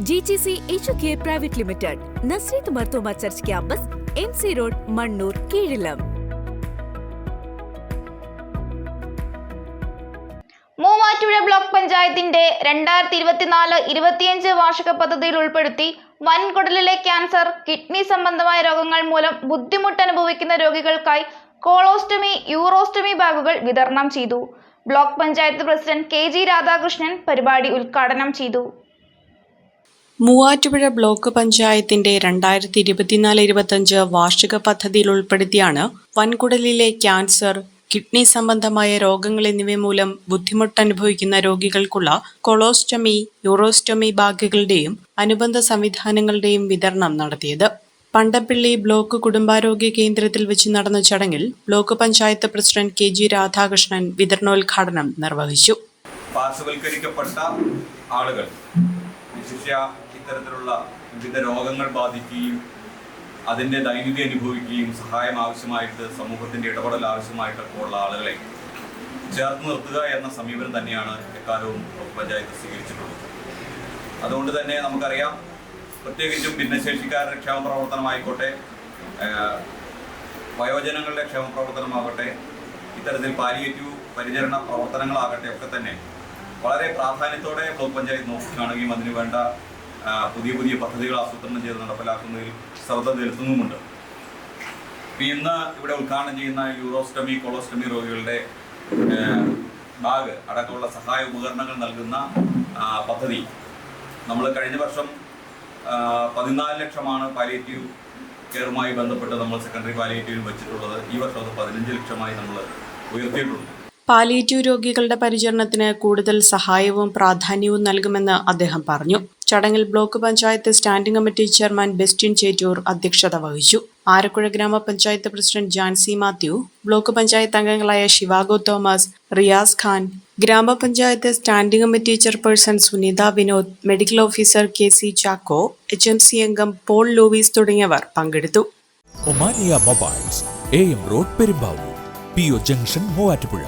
G G C H K private limited Nazareth Marthoma church campus M C road Mannoor Keezhillam Muvattupuzha block പഞ്ചായത്തിന്റെ രണ്ടായിരത്തി ഇരുപത്തിനാല് ഇരുപത്തിയഞ്ച് വാർഷിക പദ്ധതിയിൽ ഉൾപ്പെടുത്തി വൻകുടലിലെ ക്യാൻസർ കിഡ്നി സംബന്ധമായ രോഗങ്ങൾ മൂലം ബുദ്ധിമുട്ട് അനുഭവിക്കുന്ന രോഗികൾക്കായി കോളോസ്റ്റമി യൂറോസ്റ്റമി ബാഗുകൾ വിതരണം ചെയ്തു. Block panchayat president K G Radhakrishnan പരിപാടി ഉദ്ഘാടനം ചെയ്തു. മൂവാറ്റുപുഴ ബ്ലോക്ക് പഞ്ചായത്തിന്റെ രണ്ടായിരത്തി ഇരുപത്തിനാല് ഇരുപത്തഞ്ച് വാർഷിക പദ്ധതിയിൽ ഉൾപ്പെടുത്തിയാണ് വൻകുടലിലെ ക്യാൻസർ കിഡ്നി സംബന്ധമായ രോഗങ്ങൾ എന്നിവ മൂലം ബുദ്ധിമുട്ട് അനുഭവിക്കുന്ന രോഗികൾക്കുള്ള കൊളോസ്റ്റമി യൂറോസ്റ്റമി ബാഗുകളുടെയും അനുബന്ധ സംവിധാനങ്ങളുടെയും വിതരണം നടത്തിയത്. പണ്ടപ്പിള്ളി ബ്ലോക്ക് കുടുംബാരോഗ്യ കേന്ദ്രത്തിൽ വെച്ച് നടന്ന ചടങ്ങിൽ block panchayat president K G Radhakrishnan വിതരണോദ്ഘാടനം നിർവഹിച്ചു. പാർശ്വവൽക്കരിക്കപ്പെട്ട ആളുകൾ വിശിഷ്യ ഇത്തരത്തിലുള്ള വിവിധ രോഗങ്ങൾ ബാധിക്കുകയും അതിന്റെ ദൈനിക അനുഭവിക്കുകയും സഹായം ആവശ്യമായിട്ട് സമൂഹത്തിന്റെ ഇടപെടൽ ആവശ്യമായിട്ടൊക്കെ ഉള്ള ആളുകളെ ചേർത്ത് നിർത്തുക എന്ന സമീപനം തന്നെയാണ് എക്കാലവും പഞ്ചായത്ത് സ്വീകരിച്ചിട്ടുള്ളത്. അതുകൊണ്ട് തന്നെ നമുക്കറിയാം പ്രത്യേകിച്ചും ഭിന്നശേഷിക്കാരുടെ ക്ഷേമ പ്രവർത്തനമായിക്കോട്ടെ വയോജനങ്ങളുടെ ക്ഷേമ പ്രവർത്തനമാകട്ടെ ഇത്തരത്തിൽ പാലിയേറ്റീവ് പരിചരണ പ്രവർത്തനങ്ങളാകട്ടെ ഒക്കെ തന്നെ വളരെ പ്രാധാന്യത്തോടെ ബ്ലോക്ക് പഞ്ചായത്ത് നോക്കിക്കാണുകയും അതിനു വേണ്ട പുതിയ പുതിയ പദ്ധതികൾ ആസൂത്രണം ചെയ്ത് നടപ്പിലാക്കുന്നതിൽ ശ്രദ്ധ ചെലുത്തുന്നുമുണ്ട്. ഇന്ന് ഇവിടെ ഉദ്ഘാടനം ചെയ്യുന്ന യൂറോസ്റ്റമി കൊളോസ്റ്റമി രോഗികളുടെ ബാഗ് അടക്കമുള്ള സഹായ ഉപകരണങ്ങൾ നൽകുന്ന പദ്ധതി. നമ്മൾ കഴിഞ്ഞ വർഷം പതിനാല് ലക്ഷമാണ് പാലിയേറ്റീവ് കെയറുമായി ബന്ധപ്പെട്ട് നമ്മൾ സെക്കൻഡറി പാലിയേറ്റീവിൽ വെച്ചിട്ടുള്ളത്. ഈ വർഷം അത് പതിനഞ്ച് ലക്ഷമായി നമ്മൾ ഉയർത്തിയിട്ടുണ്ട്. പാലിയേറ്റീവ് രോഗികളുടെ പരിചരണത്തിന് കൂടുതൽ സഹായവും പ്രാധാന്യവും നൽകുമെന്ന് അദ്ദേഹം പറഞ്ഞു. ചടങ്ങിൽ block panchayat standing committee chairman Bestin Chettoor അധ്യക്ഷത വഹിച്ചു. ആരക്കുഴ ഗ്രാമപഞ്ചായത്ത് പ്രസിഡന്റ് ജാൻസി മാത്യു ബ്ലോക്ക് പഞ്ചായത്ത് അംഗങ്ങളായ Shivago Thomas Riyas Khan grama panchayat standing committee chairperson Sunitha Vinod medical officer K C Chacko H M C അംഗം പോൾ ലൂവീസ് തുടങ്ങിയവർ പങ്കെടുത്തു. Omania mobiles A M road Perumbavoor P O junction Muvattupuzha.